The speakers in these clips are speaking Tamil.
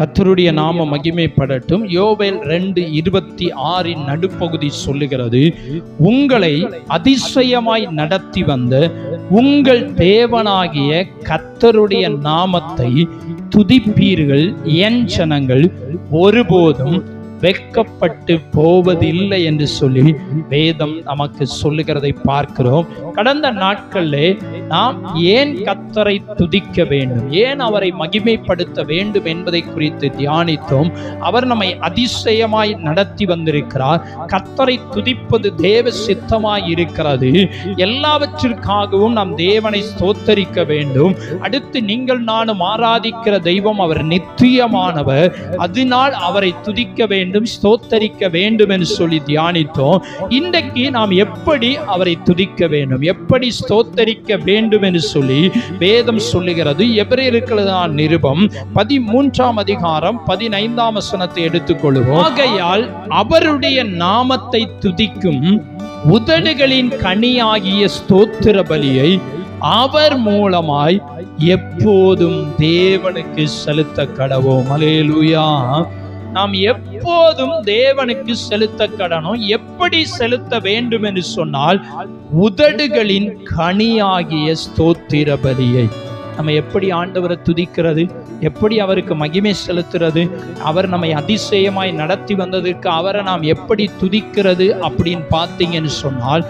கத்தருடைய நாம மகிமைப்படட்டும். யோவேல் ரெண்டு இருபத்தி ஆறின் நடுப்பகுதி சொல்லுகிறது உங்களை அதிசயமாய் நடத்தி வந்த உங்கள் தேவனாகிய கத்தருடைய நாமத்தை துதிப்பீர்கள். என் ஜனங்கள் ஒருபோதும் வெட்கப்பட்டு போவதில்லை என்று சொல்லி வேதம் நமக்கு சொல்லுகிறதை பார்க்கிறோம். கடந்த நாட்களிலே நாம் ஏன் கத்தரை துதிக்க வேண்டும்? ஏன் அவரை மகிமைப்படுத்த வேண்டும் என்பதை குறித்து தியானித்தோம். அவர் நம்மை அதிசயமாய் நடத்தி வந்திருக்கிறார். கத்தரை துதிப்பது தேவ சித்தமாய் இருக்கிறது. எல்லாவற்றிற்காகவும் நாம் தேவனை ஸ்தோத்தரிக்க வேண்டும். அடுத்து நீங்கள் நானும் ஆராதிக்கிற தெய்வம் அவர் நித்தியமானவர். அதனால் அவரை துதிக்க வேண்டும். ஸ்தோத்தரிக்க வேண்டும் என்று சொல்லி தியானித்தோம். இன்றைக்கு நாம் எப்படி அவரை துதிக்க வேண்டும் எப்படி ஸ்தோத்தரிக்க வேண்டும் என்று சொல்லி வேதம் சொல்லுகிறது. எபிரேயருக்களதான நிருபம் பதிமூன்றாம் அதிகாரம் பதினைந்தாம் வசனத்தை எடுத்துக்கொள்வோம். ஆகையால் அவருடைய நாமத்தை துதிக்கும் உதடுகளின் கனியாகிய ஸ்தோத்திர பலியை அவர் மூலமாய் எப்போதும் தேவனுக்கு செலுத்த கடவோம். அலேலுயா நாம் எப்போதும் தேவனுக்கு செலுத்த கடனும். எப்படி செலுத்த வேண்டும் என்று சொன்னால் உதடுகளின் கனியாகிய ஸ்தோத்திர பலியை நம்ம எப்படி ஆண்டவரை துதிக்கிறது? எப்படி அவருக்கு மகிமை செலுத்துறது? அவர் நம்மை அதிசயமாய் நடத்தி வந்ததற்கு அவரை நாம் எப்படி துதிக்கிறது அப்படின்னு பார்த்தீங்கன்னு சொன்னால்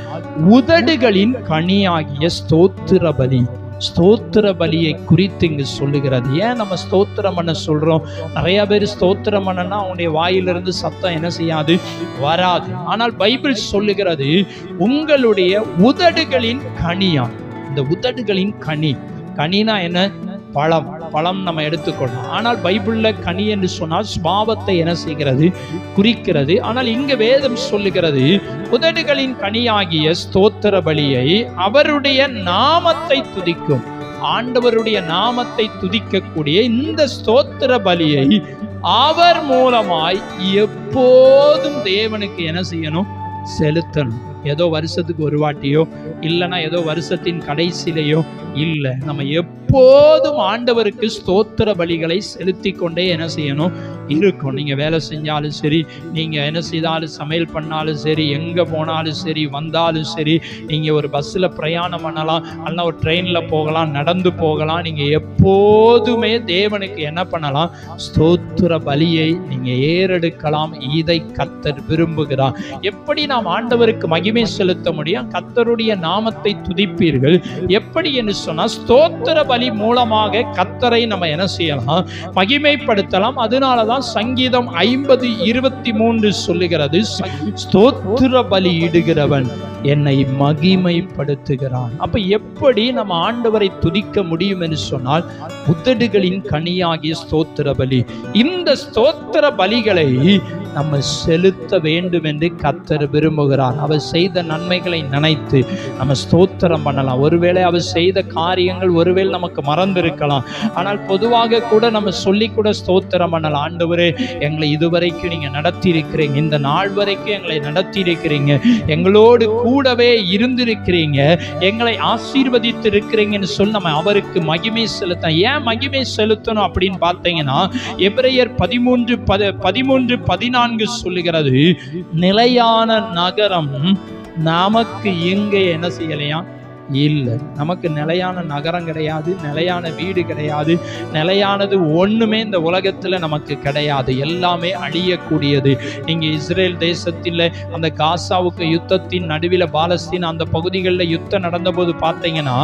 உதடுகளின் கனியாகிய ஸ்தோத்திர பலி ஸ்தோத்திர பலியை குறித்து இங்கு சொல்லுகிறது. ஏன் நம்ம ஸ்தோத்திரம் பண்ண சொல்கிறோம் நிறைய பேர் ஸ்தோத்திரம் பண்ணனா அவனுடைய வாயிலிருந்து சத்தம் என்ன செய்யாது? வராது. ஆனால் பைபிள் சொல்லுகிறது உங்களுடைய உதடுகளின் கனியா இந்த உதடுகளின் கனி. கனினா என்ன? பழம். பழம் நம்ம எடுத்துக்கொள்ளலாம். ஆனால் பைபிளில் கனி என்று சொன்னால் ஸ்பாவத்தை என்ன செய்கிறது? குறிக்கிறது. ஆனால் இங்கு வேதம் சொல்லுகிறது உதடுகளின் கனியாகிய ஸ்தோத்திர பலியை அவருடைய நாமத்தை துதிக்கும். ஆண்டவருடைய நாமத்தை துதிக்கக்கூடிய இந்த ஸ்தோத்திர பலியை அவர் மூலமாய் எப்போதும் தேவனுக்கு என்ன செய்யணும்? செலுத்தணும். ஏதோ வருஷத்துக்கு ஒரு வாட்டியோ இல்லைன்னா ஏதோ வருஷத்தின் கடைசியிலையோ இல்லை. நம்ம எப்போதும் ஆண்டவருக்கு ஸ்தோத்திர பலிகளை செலுத்தி கொண்டே என்ன செய்யணும்? இருக்கும். நீங்கள் வேலை செஞ்சாலும் சரி நீங்கள் என்ன செய்தாலும் சமையல் பண்ணாலும் சரி எங்கே போனாலும் சரி வந்தாலும் சரி நீங்கள் ஒரு பஸ்ஸில் பிரயாணம் பண்ணலாம் அல்ல ஒரு ட்ரெயினில் போகலாம் நடந்து போகலாம் நீங்கள் எப்போதுமே தேவனுக்கு என்ன பண்ணலாம்? ஸ்தோத்திர பலியை நீங்கள் ஏறெடுக்கலாம். இதை கத்தர் விரும்புகிறார். எப்படி நாம் ஆண்டவருக்கு மகிமை செலுத்த முடியும்? கத்தருடைய நாமத்தை துதிப்பீர்கள். எப்படி என்று சொன்னால் ஸ்தோத்திர பலி மூலமாக கத்தரை நம்ம என்ன செய்யலாம்? மகிமைப்படுத்தலாம். அதனால தான் சங்கீதம் ஐம்பது இருபத்தி மூன்று சொல்லுகிறது ஸ்தோத்திர பலி இடுகிறவன் என்னை மகிமைப்படுத்துகிறான். அப்ப எப்படி நம்ம ஆண்டவரை துதிக்க முடியும் என்று சொன்னால் உதடுகளின் கனியாகிய ஸ்தோத்திர பலி. இந்த ஸ்தோத்திர பலிகளை நம்ம செலுத்த வேண்டும் என்று கத்தர் விரும்புகிறார். அவர் செய்த நன்மைகளை நினைத்து நம்ம ஸ்தோத்திரம் பண்ணலாம். ஒருவேளை அவர் செய்த காரியங்கள் ஒருவேளை நமக்கு மறந்திருக்கலாம். ஆனால் பொதுவாக கூட நம்ம சொல்லி கூட ஸ்தோத்திரம் பண்ணலாம். ஆண்டவரே எங்களை இதுவரைக்கும் நீங்கள் நடத்தியிருக்கிறீங்க. இந்த நாள் வரைக்கும் எங்களை நடத்தியிருக்கிறீங்க. எங்களோடு கூடவே இருந்திருக்கிறீங்க. எங்களை ஆசீர்வதித்து இருக்கிறீங்கன்னு சொல்லி நம்ம அவருக்கு மகிமை செலுத்த ஏன் மகிமை செலுத்தணும் அப்படின்னு பார்த்தீங்கன்னா எப்ரையர் பதிமூன்று பத பதிமூன்று பதினான்கு சொல்லுகிறது நிலையான நகரம் நமக்கு எங்கே என்ன செய்யலையாம் இல்லை நமக்கு நிலையான நகரம் கிடையாது நிலையான வீடு கிடையாது நிலையானது ஒண்ணுமே இந்த உலகத்துல நமக்கு கிடையாது எல்லாமே அழியக்கூடியது. இங்கே இஸ்ரேல் தேசத்தில் அந்த காசாவுக்கு யுத்தத்தின் நடுவில் பாலஸ்தீன் அந்த பகுதிகளில் யுத்தம் நடந்தபோது பார்த்தீங்கன்னா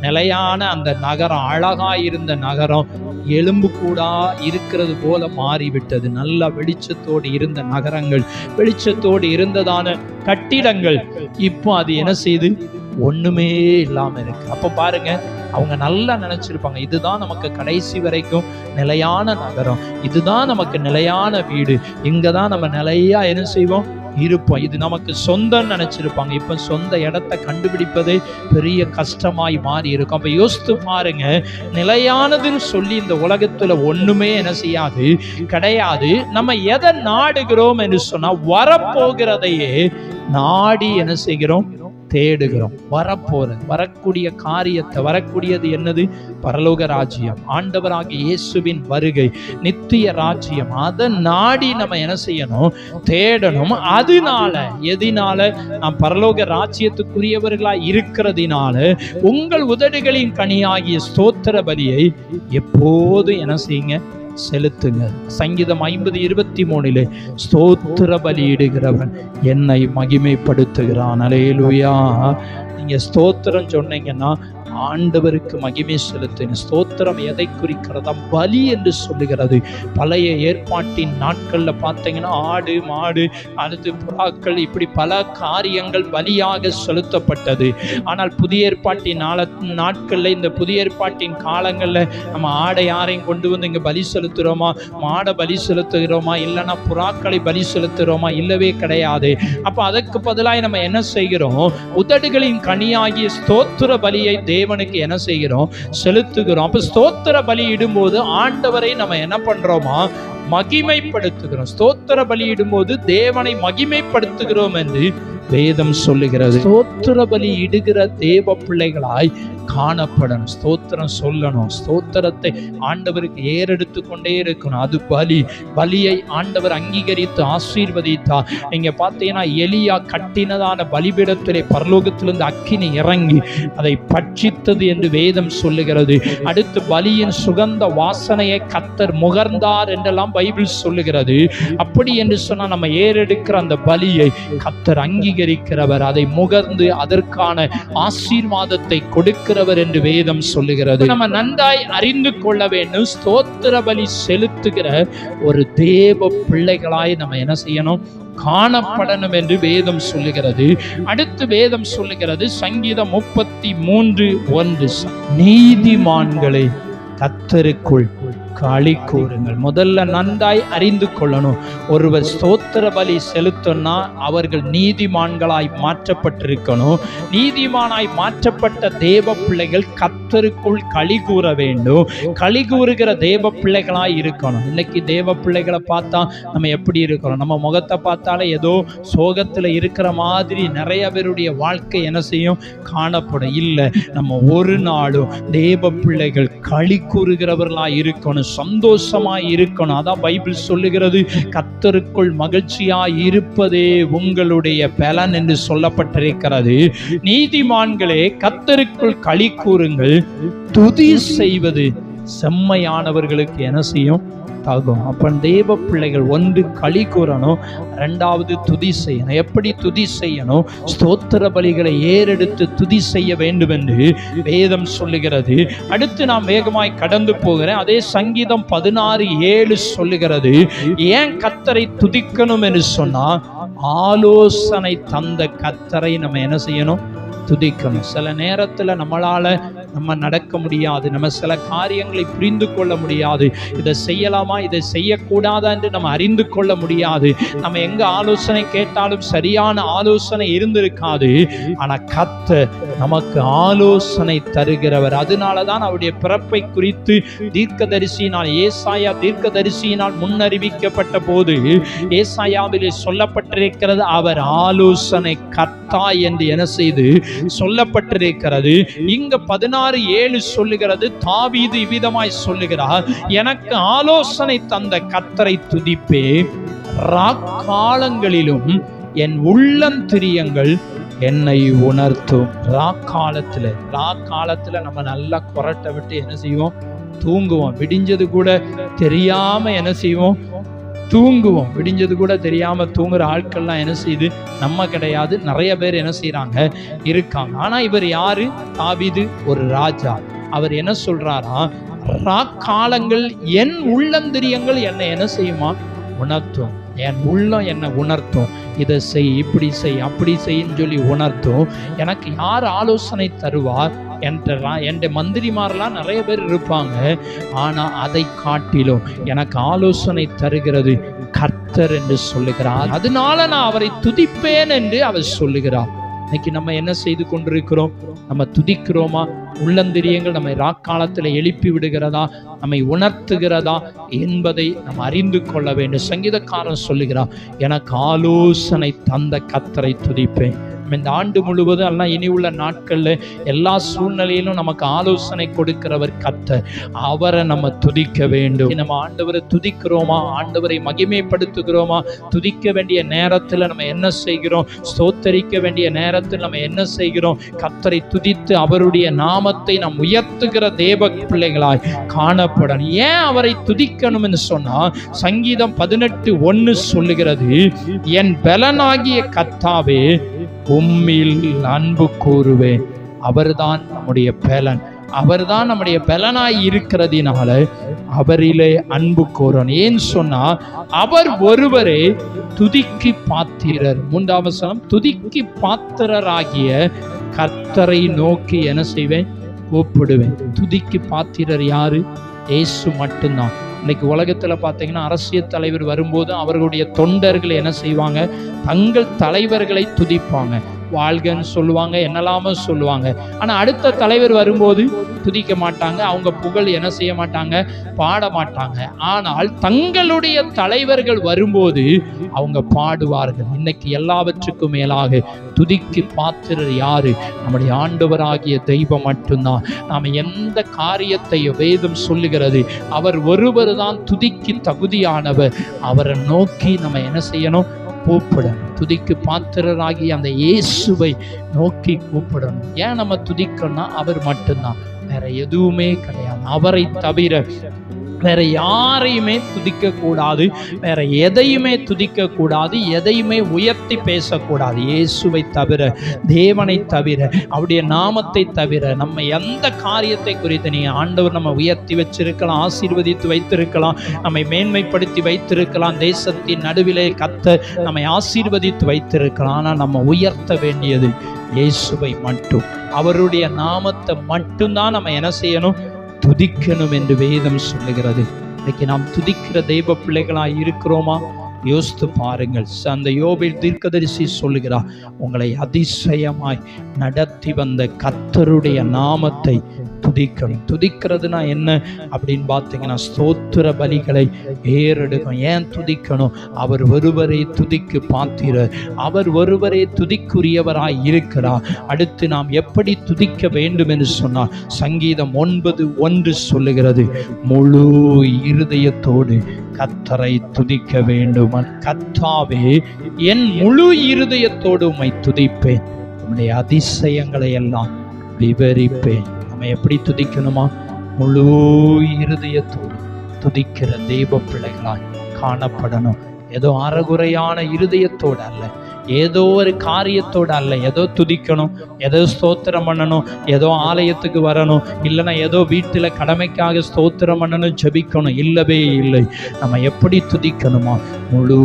நிலையான அந்த நகரம் அழகாயிருந்த நகரம் எலும்பு கூடா இருக்கிறது போல மாறிவிட்டது. நல்ல வெளிச்சத்தோடு இருந்த நகரங்கள் வெளிச்சத்தோடு இருந்ததான கட்டிடங்கள். இப்போ அது என்ன செய்து? ஒண்ணுமே இல்லாம இருக்கு. அப்ப பாருங்க அவங்க நல்லா நினைச்சிருப்பாங்க. இதுதான் நமக்கு கடைசி வரைக்கும் நிலையான நகரம். இதுதான் நமக்கு நிலையான வீடு. இங்கதான் நம்ம நிலையா என்ன செய்வோம்? இருப்போம். இது நமக்கு சொந்தம் நினைச்சிருப்பாங்க. இப்ப சொந்த இடத்தை கண்டுபிடிப்பதே பெரிய கஷ்டமாய் மாறி இருக்கும் அப்ப யோசித்து பாருங்க. நிலையானதுன்னு சொல்லி இந்த உலகத்துல ஒண்ணுமே என்ன செய்யாது? கிடையாது. நம்ம எதை நாடுகிறோம் என்று சொன்னா வரப்போகிறதையே நாடி என்ன செய்கிறோம்? தேடுகிறோம். வரப்போற வரக்கூடிய காரியத்தை வரக்கூடியது என்னது? பரலோக ராஜ்யம். ஆண்டவராகிய இயேசுவின் வருகை நித்திய ராஜ்யம். அதை நாடி நம்ம என்ன செய்யணும்? தேடணும். அதனால எதினால? நாம் பரலோக ராஜ்யத்துக்குரியவர்களா இருக்கிறதுனால உங்கள் உதடுகளின் கனியாகிய ஸ்தோத்திர பலியை எப்போதும் என்ன செய்யுங்க? செலுத்துங்க. சங்கீதம் ஐம்பது இருபத்தி மூணிலே ஸ்தோத்திர பலியிடுகிறவன் என்னை மகிமைப்படுத்துகிறான். அலையிலுயா நீங்க ஸ்தோத்திரம் சொன்னீங்கன்னா ஆண்டவருக்கு மகிமை செலுத்தின ஸ்தோத்திரம் எதை குறிக்கிறதா? பலி என்று சொல்லுகிறது. பழைய ஏற்பாட்டின் நாட்களில் பார்த்தீங்கன்னா ஆடு மாடு அடுத்து புறாக்கள் இப்படி பல காரியங்கள் பலியாக செலுத்தப்பட்டது. ஆனால் புதிய ஏற்பாட்டின் நாள நாட்களில் இந்த புதிய ஏற்பாட்டின் காலங்களில் நம்ம ஆடை யாரையும் கொண்டு வந்து இங்கே பலி செலுத்துகிறோமா மாடை பலி செலுத்துகிறோமா? இல்லைன்னா புறாக்களை பலி செலுத்துகிறோமா? இல்லவே கிடையாது. அப்போ அதற்கு பதிலாக நம்ம என்ன செய்கிறோம்? உதடுகளின் கனியாகிய ஸ்தோத்திர பலியை தேவனுக்கு என்ன செய்கிறோம்? செலுத்துகிறோம். அப்போ ஸ்தோத்திர பலி இடும்போது ஆண்டவரை நம்ம என்ன பண்றோமா? மகிமைப்படுத்துகிறோம். ஸ்தோத்திர பலி இடும்போது தேவனை மகிமைப்படுத்துகிறோம் என்று வேதம் சொல்லுகிறது. ஸ்தோத்திர பலி இடுகிற தேவ பிள்ளைகளாய் காணப்படணும். ஸ்தோத்திரம் சொல்லணும். ஸ்தோத்திரத்தை ஆண்டவருக்கு ஏறெடுத்து கொண்டே இருக்கணும். அது பலி. பலியை ஆண்டவர் அங்கீகரித்து ஆசீர்வதித்தார் நீங்கள் பார்த்தீங்கன்னா எலியா கட்டினதான பலிபீடத்திலே பரலோகத்திலிருந்து அக்கினி இறங்கி அதை பட்சித்தது என்று வேதம் சொல்லுகிறது. அடுத்து பலியின் சுகந்த வாசனையை கத்தர் முகர்ந்தார் என்றெல்லாம் பைபிள் சொல்லுகிறது. அப்படி என்று சொன்னா நம்ம ஏறெடுக்கிற அந்த பலியை கத்தர் அங்கீகரிக்கிறவர் அதை முகர்ந்து அதற்கான ஆசீர்வாதத்தை கொடுக்கிறவர் என்று வேதம் சொல்லுகிறது. நம்ம நன்றாய் அறிந்து கொள்ள வேண்டும். ஸ்தோத்திர பலி செலுத்துகிற ஒரு தேவ பிள்ளைகளாய் நம்ம என்ன செய்யணும்? காணப்படணும் என்று வேதம் சொல்லுகிறது. அடுத்து வேதம் சொல்லுகிறது சங்கீதம் முப்பத்தி மூன்று ஒன்று. நீதிமான்களை கத்தருக்குள் களி கூறுங்கள். முதல்ல நன்றாய் அறிந்து கொள்ளணும். ஒருவர் ஸ்தோத்திர பலி செலுத்தணும்னா அவர்கள் நீதிமான்களாய் மாற்றப்பட்டிருக்கணும். நீதிமானாய் மாற்றப்பட்ட தேவ பிள்ளைகள் கத்தருக்குள் களி கூற வேண்டும். களி கூறுகிற தேவ பிள்ளைகளாய் இருக்கணும். இன்னைக்கு தேவ பிள்ளைகளை பார்த்தா நம்ம எப்படி இருக்கிறோம்? நம்ம முகத்தை பார்த்தாலே ஏதோ சோகத்தில் இருக்கிற மாதிரி நிறைய பேருடைய வாழ்க்கை என்ன செய்யும்? காணப்படும். இல்லை நம்ம ஒரு நாளும் தேவ பிள்ளைகள் களி கூறுகிறவர்களாக இருக்கணும். சந்தோஷமாய் இருக்கணும் அதான் பைபிள் சொல்லுகிறது கத்தருக்குள் மகிழ்ச்சியாய் இருப்பதே உங்களுடைய பலன் என்று சொல்லப்பட்டிருக்கிறது. நீதிமான்களே கத்தருக்குள் களி கூறுங்கள் துதி செய்வது செம்மையானவர்களுக்கு என்ன செய்யும்? தாகும் அப்போ தேவ பிள்ளைகள் ஒன்று களி கூறணும் ரெண்டாவது துதி செய்யணும். எப்படி துதி செய்யணும்? ஸ்தோத்திர பலிகளை ஏறெடுத்து துதி செய்ய வேண்டும் என்று வேதம் சொல்லுகிறது. அடுத்து நான் வேகமாய் கடந்து போகிறேன். அதே சங்கீதம் பதினாறு ஏழு சொல்லுகிறது. ஏன் கத்தரை துதிக்கணும் என்று சொன்னால் ஆலோசனை தந்த கத்தரை நம்ம என்ன செய்யணும்? துதிக்கணும். சில நேரத்தில் நம்மளால் நம்ம நடக்க முடியாது. நம்ம சில காரியங்களை புரிந்து கொள்ள முடியாது. இதை செய்யலாமா? இதை செய்யக்கூடாதா என்று நம்ம அறிந்து கொள்ள முடியாது. நம்ம எங்க ஆலோசனை கேட்டாலும் சரியான ஆலோசனை இருந்திருக்காது. ஆனால் கத்த நமக்கு ஆலோசனை தருகிறவர். அதனால தான் அவருடைய பிறப்பை குறித்து தீர்க்கதரிசியினால் ஏசாயா தீர்க்கதரிசியினால் முன்னறிவிக்கப்பட்ட போது ஏசாயாவிலே சொல்லப்பட்டிருக்கிறது அவர் ஆலோசனை கர்த்தா என்று என செய்து சொல்லப்பட்டிருக்கிறது. இங்க பதினாறு ஏழு சொல்லுகிறது தாவீது இவ்விதமாய் சொல்லுகிறார் எனக்கு ஆலோசனை தந்த கத்தரை துதிப்பே. ராக்காலங்களிலும் என் உள்ளந்திரியங்கள் என்னை உணர்த்தும். ரா காலத்துல ரா காலத்துல நம்ம நல்லா குரட்டை விட்டு என்ன செய்வோம்? தூங்குவோம். விடிஞ்சது கூட தெரியாம என்ன செய்வோம்? தூங்குவோம். விடிஞ்சது கூட தெரியாமல் தூங்குற ஆட்கள்லாம் என்ன செய்யுது நம்ம கிடையாது நிறைய பேர் என்ன செய்கிறாங்க இருக்காங்க. ஆனால் இவர் யாரு? தாவிது ஒரு ராஜா. அவர் என்ன சொல்றாரா? ராக்காலங்கள் என் உள்ளந்திரியங்கள் என்னை என்ன செய்யுமா? உணர்த்தும். என் உள்ளம் என்னை உணர்த்தும். இதை செய் இப்படி செய் அப்படி செய்ன்னு சொல்லி உணர்த்தும். எனக்கு யார் ஆலோசனை தருவார்? என்றெல்லாம் என் மந்திரிமாரெல்லாம் நிறைய பேர் இருப்பாங்க. ஆனால் அதை காட்டிலும் எனக்கு ஆலோசனை தருகிறது கர்த்தர் என்று சொல்லுகிறார். அதனால நான் அவரை துதிப்பேன் என்று அவர் சொல்லுகிறார். இன்னைக்கு நம்ம என்ன செய்து கொண்டிருக்கிறோம்? நம்ம துதிக்கிறோமா? உள்ளந்திரியங்கள் நம்மை ராக்காலத்தில் எழுப்பி விடுகிறதா? நம்மை உணர்த்துகிறதா? என்பதை நம்ம அறிந்து கொள்ள வேண்டும். சங்கீதக்காரன் சொல்லுகிறான் எனக்கு ஆலோசனை தந்த கத்தரை துதிப்பேன். நம்ம இந்த ஆண்டு முழுவதும் எல்லாம் இனி உள்ள நாட்களில் எல்லா சூழ்நிலையிலும் நமக்கு ஆலோசனை கொடுக்கிறவர் கர்த்தர் அவரை நம்ம துதிக்க வேண்டும். நம்ம ஆண்டவரை துதிக்கிறோமா? ஆண்டவரை மகிமைப்படுத்துகிறோமா? துதிக்க வேண்டிய நேரத்தில் நம்ம என்ன செய்கிறோம்? ஸ்தோத்தரிக்க வேண்டிய நேரத்தில் நம்ம என்ன செய்கிறோம்? கத்தரை துதித்து அவருடைய நாமத்தை நாம் உயர்த்துகிற தேவ பிள்ளைகளாய் காணப்படணும். ஏன் அவரை துதிக்கணும்னு சொன்னால் சங்கீதம் பதினெட்டு ஒன்று சொல்லுகிறது என் பலனாகிய கத்தாவே உம்மில் அன்பு கூறுவேன். அவர்தான் நம்முடைய பலன். அவர்தான் நம்முடைய பலனாய் இருக்கிறதினால அவரிலே அன்பு கூறணும். ஏன்னு சொன்னா அவர் ஒருவரே துதிக்கு பாத்திரர். மூன்றாவது சனம் துதிக்கு பாத்திரராகிய கர்த்தரை நோக்கி என்ன செய்வேன்? கூப்பிடுவேன். துதிக்கு பாத்திரர் யாரு? இயேசு மட்டும்தான். இன்னைக்கு உலகத்தில் பார்த்தீங்கன்னா அரசியல் தலைவர் வரும்போது அவர்களுடைய தொண்டர்கள் என்ன செய்வாங்க? தங்கள் தலைவர்களை துதிப்பாங்க. வாழ்கன்னு சொல்லுவாங்க என்னெல்லாமோ சொல்லுவாங்க. ஆனால் அடுத்த தலைவர் வரும்போது துதிக்க மாட்டாங்க அவங்க புகழ் என்ன செய்ய மாட்டாங்க பாட மாட்டாங்க. ஆனால் தங்களுடைய தலைவர்கள் வரும்போது அவங்க பாடுவார்கள். இன்னைக்கு எல்லாவற்றுக்கும் மேலாக துதிக்கு பாத்திரர் யாரு? நம்முடைய ஆண்டவராகிய தெய்வம் மட்டும்தான். நாம் எந்த காரியத்தையும் வேதம் சொல்லுகிறது அவர் ஒருவர் தான் துதிக்கு தகுதியானவர். அவரை நோக்கி நம்ம என்ன செய்யணும்? கூப்பிடணும் துதிக்கு பாத்திரராகி அந்த இயேசுவை நோக்கி கூப்பிடணும் ஏன் நம்ம துதிக்கணும்னா அவர் மட்டும்தான். வேற எதுவுமே கிடையாது. அவரை தவிர வேற யாரையுமே துதிக்க கூடாது வேற எதையுமே துதிக்க கூடாது எதையுமே உயர்த்தி பேசக்கூடாது. இயேசுவை தவிர தேவனை தவிர அவருடைய நாமத்தை தவிர நம்ம எந்த காரியத்தை குறித்து நீ ஆண்டவர் நம்ம உயர்த்தி வச்சிருக்கலாம் ஆசீர்வதித்து வைத்திருக்கலாம் நம்மை மேன்மைப்படுத்தி வைத்திருக்கலாம் தேசத்தின் நடுவிலே கத்த நம்மை ஆசீர்வதித்து வைத்திருக்கலாம். ஆனால் நம்ம உயர்த்த வேண்டியது இயேசுவை மட்டும். அவருடைய நாமத்தை மட்டும்தான் நம்ம என்ன செய்யணும்? துதிக்கணும் என்று வேதம் சொல்லுகிறது. இன்னைக்கு நாம் துதிக்கிற தெய்வ பிள்ளைகளாக இருக்கிறோமா? யோசித்து பாருங்கள். அந்த யோபில் தீர்க்கதரிசி சொல்லுகிறார் உங்களை அதிசயமாய் நடத்தி வந்த கத்தருடைய நாமத்தை துதிக்கணும். துதிக்கிறதுனா என்ன? அப்படின்னு பார்த்தீங்கன்னா ஸ்தோத்திர பலிகளை ஏறெடுக்கும். ஏன் துதிக்கணும்? அவர் ஒருவரை துதிக்கு பாத்திர அவர் ஒருவரே துதிக்குரியவராய் இருக்கிறார். அடுத்து நாம் எப்படி துதிக்க வேண்டும் என்று சொன்னால் சங்கீதம் ஒன்பது ஒன்று சொல்லுகிறது முழு இருதயத்தோடு கத்தரை துதிக்க வேண்டும். கத்தாவே என் முழு இருதயத்தோடு உம்மை துதிப்பேன். உம்முடைய அதிசயங்களை எல்லாம் விவரிப்பேன். நம்ம எப்படி துதிக்கணுமா? முழு இருதயத்தோடு துதிக்கிற தெய்வ பிள்ளைகளாய் காணப்படணும். ஏதோ அறகுறையான இருதயத்தோடு அல்ல ஏதோ ஒரு காரியத்தோடு அல்ல. ஏதோ துதிக்கணும் ஏதோ ஸ்தோத்திரம் பண்ணணும் ஏதோ ஆலயத்துக்கு வரணும் இல்லைன்னா ஏதோ வீட்டில் கடமைக்காக ஸ்தோத்திரம் பண்ணணும் ஜபிக்கணும். இல்லவே இல்லை. நம்ம எப்படி துதிக்கணுமா முழு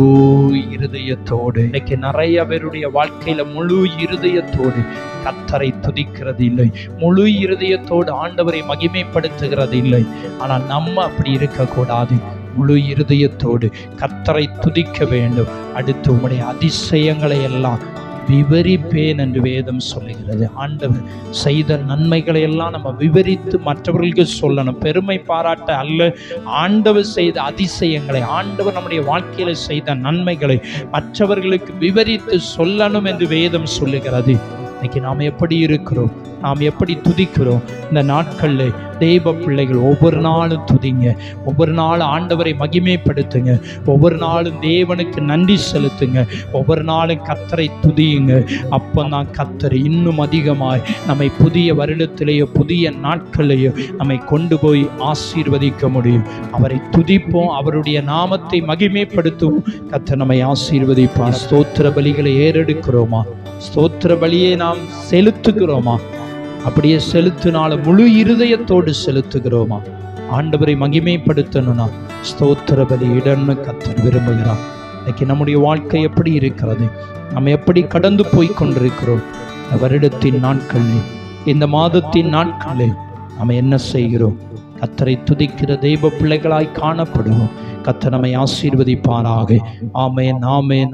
இருதயத்தோடு. இன்னைக்கு நிறைய பேருடைய வாழ்க்கையில் முழு இருதயத்தோடு கத்தரை துதிக்கிறது இல்லை. முழு இருதயத்தோடு ஆண்டவரை மகிமைப்படுத்துகிறது இல்லை. ஆனால் நம்ம அப்படி இருக்கக்கூடாது. முழு இருதயத்தோடு கத்தரை துதிக்க வேண்டும். அடுத்து உம்முடைய அதிசயங்களை எல்லாம் விவரிப்பேன் என்று வேதம் சொல்லுகிறது. ஆண்டவர் செய்த நன்மைகளை எல்லாம் நம்ம விவரித்து மற்றவர்களுக்கு சொல்லணும். பெருமை பாராட்ட அல்ல. ஆண்டவர் செய்த அதிசயங்களை ஆண்டவர் நம்முடைய வாழ்க்கையில் செய்த நன்மைகளை மற்றவர்களுக்கு விவரித்து சொல்லணும் என்று வேதம் சொல்லுகிறது. இன்னைக்கு நாம் எப்படி இருக்கிறோம்? நாம் எப்படி துதிக்கிறோம்? இந்த நாட்களில் தெய்வ பிள்ளைகள் ஒவ்வொரு நாளும் துதிங்க. ஒவ்வொரு நாளும் ஆண்டவரை மகிமைப்படுத்துங்க. ஒவ்வொரு நாளும் தேவனுக்கு நன்றி செலுத்துங்க. ஒவ்வொரு நாளும் கத்தரை துதியுங்க. அப்போ தான் கத்தர் இன்னும் அதிகமாய் நம்மை புதிய வருடத்திலேயோ புதிய நாட்களையோ நம்மை கொண்டு போய் ஆசீர்வதிக்க முடியும். அவரை துதிப்போம். அவருடைய நாமத்தை மகிமைப்படுத்துவோம். கத்தர் நம்மை ஆசீர்வதிப்பார். ஸ்தோத்திர பலிகளை ஏறெடுக்கிறோமா? ஸ்தோத்திர பலியை நாம் செலுத்துகிறோமா? அப்படியே செலுத்தினாலும் முழு இருதயத்தோடு செலுத்துகிறோமா? ஆண்டவரை மகிமைப்படுத்தணும்னா ஸ்தோத்திர பலி இடன்னு கத்தர் விரும்புகிறார். இன்னைக்கு நம்முடைய வாழ்க்கை எப்படி இருக்கிறது? நம்ம எப்படி கடந்து போய் கொண்டிருக்கிறோம்? இந்த வருடத்தின் நாட்களில் இந்த மாதத்தின் நாட்களில் நாம் என்ன செய்கிறோம்? கத்தரை துதிக்கிற தெய்வ பிள்ளைகளாய் காணப்படுவோம். கத்தர் நம்மை ஆசீர்வதிப்பாராக. ஆமேன் ஆமேன்.